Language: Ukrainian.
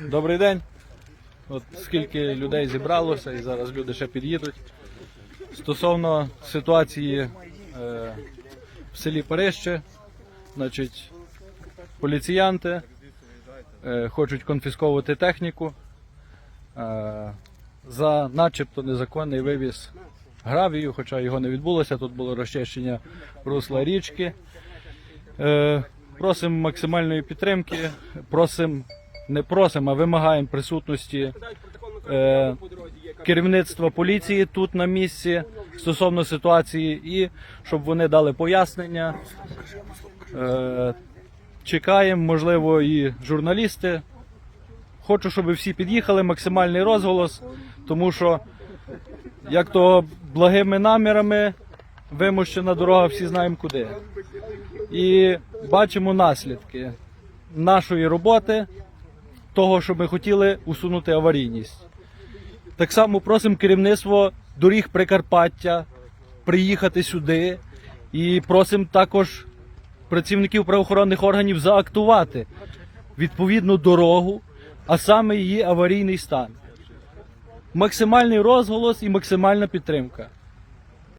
Добрий день. От скільки людей зібралося, і зараз люди ще під'їдуть. Стосовно ситуації е, в селі Переще, значить, поліціянти е, хочуть конфісковувати техніку е, за начебто незаконний вивіз гравію, хоча його не відбулося. Тут було розчищення русла річки. Е, просимо максимальної підтримки. Просимо, не просимо, а вимагаємо присутності е, керівництва поліції тут на місці стосовно ситуації і щоб вони дали пояснення. Е, чекаємо, можливо, і журналісти. Хочу, щоб всі під'їхали, максимальний розголос, тому що як то благими намірами вимощена дорога, всі знаємо куди. І бачимо наслідки нашої роботи, того, що ми хотіли усунути аварійність. Так само просимо керівництво доріг Прикарпаття приїхати сюди і просимо також працівників правоохоронних органів заактувати відповідну дорогу, а саме її аварійний стан. Максимальний розголос і максимальна підтримка.